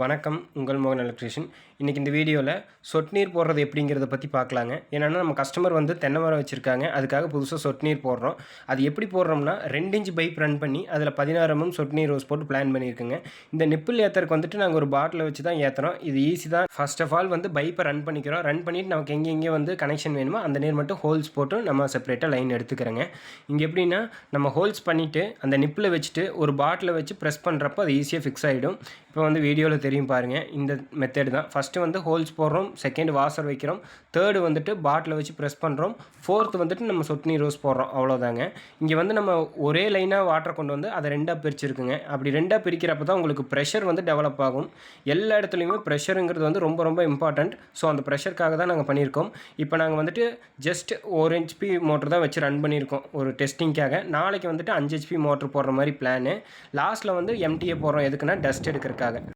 வணக்கம் உங்கள் மோகன் எலக்ட்ரிஷியன் இன்றைக்கி இந்த வீடியோவில் சொட்டு நீர் போடுறது எப்படிங்கிறத பற்றி பார்க்கலாங்க. என்னென்னா நம்ம கஸ்டமர் வந்து தென்னை மரம் வச்சுருக்காங்க. அதுக்காக புதுசாக சொட்டு நீர் போடுறோம். அது எப்படி போடுறோம்னா ரெண்டு இன்ச் பைப் ரன் பண்ணி அதில் பதினாறமும் எம்எம் mm சொட்டு நீர் ரோஸ் போட்டு பிளான் பண்ணியிருக்குங்க. இந்த நிப்பிள் ஏற்றுறதுக்கு வந்துட்டு நாங்கள் ஒரு பாட்டில் வச்சு தான் ஏற்றுறோம் இது ஈஸி தான். ஃபர்ஸ்ட் ஆஃப் ஆல் வந்து பைப்பை ரன் பண்ணிக்கிறோம். ரன் பண்ணிவிட்டு நமக்கு எங்கே எங்கே வந்து கனெக்ஷன் வேணுமோ அந்த நீர் மட்டும் ஹோல்ஸ் போட்டு நம்ம செப்பரேட்டாக லைன் எடுத்துக்கிறோங்க. இங்கே எப்படின்னா நம்ம ஹோல்ஸ் பண்ணிவிட்டு அந்த நிப்பில் வச்சுட்டு ஒரு பாட்டில் வச்சு ப்ரெஸ் பண்ணுறப்போ அது ஈஸியாக ஃபிக்ஸ் ஆகிடும் இப்போ வந்து வீடியோவில் தெரியும் பாருங்கள் இந்த மெத்தேடு தான். ஃபஸ்ட்டு வந்து ஹோல்ஸ் போடுறோம். செகண்ட் வாசர் வைக்கிறோம். தேர்டு வந்துட்டு பாட்டில் வச்சு ப்ரெஸ் பண்ணுறோம் ஃபோர்த்து வந்துட்டு நம்ம சொட்டு நீர் ரோஸ் போடுறோம். அவ்வளோதாங்க இங்கே வந்து நம்ம ஒரே லைனாக வாட்டர் கொண்டு வந்து அதை ரெண்டாக பிரிச்சிருக்குங்க. அப்படி ரெண்டாக பிரிக்கிறப்ப தான் உங்களுக்கு ப்ரெஷர் வந்து டெவலப் ஆகும். எல்லா இடத்துலையுமே ப்ரெஷருங்கிறது வந்து ரொம்ப ரொம்ப இம்பார்ட்டண்ட் ஸோ அந்த ப்ரெஷருக்காக தான் நாங்கள் பண்ணியிருக்கோம். இப்போ நாங்கள் வந்துட்டு ஜஸ்ட் ஒரு ஹெச்பி மோட்டர் தான் வச்சு ரன் பண்ணியிருக்கோம். ஒரு டெஸ்டிங்காக நாளைக்கு வந்துட்டு அஞ்சு ஹெச்பி மோட்டர் போடுற மாதிரி பிளானு லாஸ்ட்டில் வந்து எம்டிஏ போடுறோம். எதுக்குன்னா டஸ்ட் எடுக்கிறதுக்காக